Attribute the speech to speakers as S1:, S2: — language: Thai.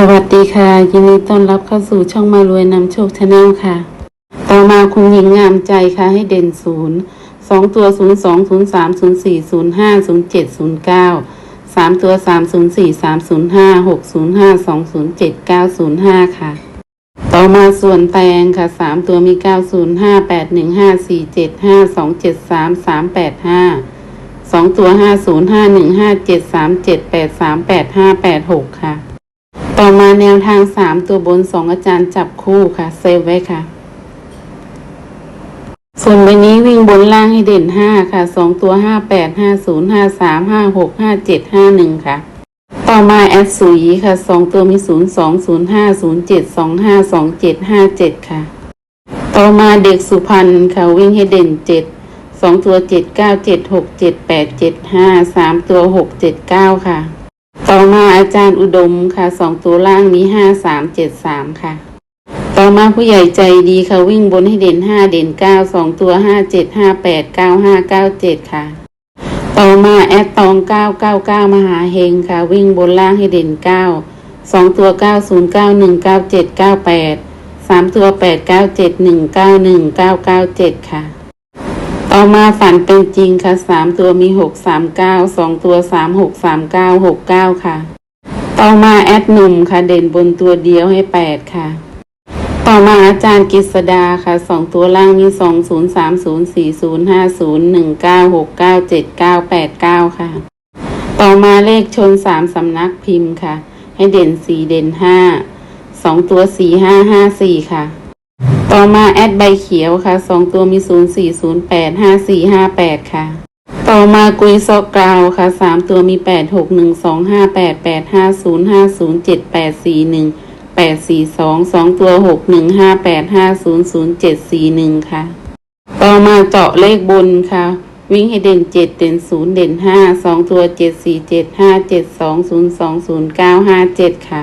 S1: สวัสดีค่ะ ยินดีต้อนรับเข้าสู่ช่องมารวยนำโชคชาแนลค่ะ ต่อมาคุณหญิงงามใจค่ะให้เด่นศูนย์สองตัวศูนย์สองศูนย์สามศูนย์สี่ศูนย์ห้าศูนย์เจ็ดศูนย์เก้าสามตัวสามศูนย์สี่สามศูนย์ห้าหกศูนย์ห้าสองศูนย์เจ็ดเก้าศูนย์ห้าค่ะ ต่อมาส่วนแตงค่ะสามตัวมีเก้าศูนย์ห้าแปดหนึ่งห้าสี่เจ็ดห้าสองเจ็ดสามสามแปดห้าสองตัวห้าศูนย์ห้าหนึ่งห้าเจ็ดสามเจ็ดแปดสามแปดห้าแปดหกค่ะ ต่อมาแนวทางสามตัวบนสองอาจารย์จับคู่ค่ะ เซฟไว้ค่ะ ส่วนใบนี้วิ่งบนล่างให้เด่นห้าค่ะสองตัวห้าแปดห้าศูนย์ห้าสามห้าหกห้าเจ็ดห้าหนึ่งค่ะ ต่อมาแอดสุยค่ะสองตัวมีศูนย์สองศูนย์ห้าศูนย์เจ็ดสองห้าสองเจ็ดห้าเจ็ดค่ะ ต่อมาเด็กสุพรรณค่ะวิ่งให้เด่นเจ็ดสองตัวเจ็ดเก้าเจ็ดหกเจ็ดแปดเจ็ดห้าสามตัวหกเจ็ดเก้าค่ะ ต่อมาอาจารย์อุดมค่ะสองตัวล่างมีห้าสามเจ็ดสามค่ะ ต่อมาผู้ใหญ่ใจดีค่ะวิ่งบนให้เด่นห้าเด่นเก้าสองตัวห้าเจ็ดห้าแปดเก้าห้าเก้าเจ็ดค่ะ ต่อมาแอดตองเก้าเก้าเก้ามหาเฮงค่ะ วิ่งบนล่างให้เด่นเก้าสองตัวเก้าศูนย์เก้าหนึ่งเก้าเจ็ดเก้าแปดสามตัวแปดเก้าเจ็ดหนึ่งเก้าหนึ่งเก้าเก้าเจ็ดค่ะ ต่อมาฝันเป็นจริงค่ะสามตัวมีหกสามเก้าสองตัวสามหกสามเก้าหกเก้าค่ะ ต่อมาแอดหนุ่มค่ะเด่นบนตัวเดียวให้แปดค่ะ ต่อมาอาจารย์กฤษดาค่ะสองตัวล่างมีสองศูนย์สามศูนย์สี่ศูนย์ห้าศูนย์หนึ่งเก้าหกเก้าเจ็ดเก้าแปดเก้าค่ะ ต่อมาเลขชนสามสำนักพิมพ์ค่ะ ให้เด่นสี่เด่นห้าสองตัวสี่ห้าห้าสี่ค่ะ ต่อมาแอดใบเขียวค่ะสองตัวมีศูนย์สี่ศูนย์แปดห้าสี่ห้าแปดค่ะ ต่อมากุยซอกกราวค่ะสามตัวมีแปดหกหนึ่งสองห้าแปดแปดห้าศูนย์ห้าศูนย์เจ็ดแปดสี่หนึ่งแปดสี่สองสองตัวหกหนึ่งห้าแปดห้าศูนย์ศูนย์เจ็ดสี่หนึ่งค่ะ ต่อมาเจาะเลขบนค่ะ วิ่งให้เด่นเจ็ดเด่นศูนย์เด่นห้าสองตัวเจ็ดสี่เจ็ดห้าเจ็ดสองศูนย์สองศูนย์เก้าห้าเจ็ดค่ะ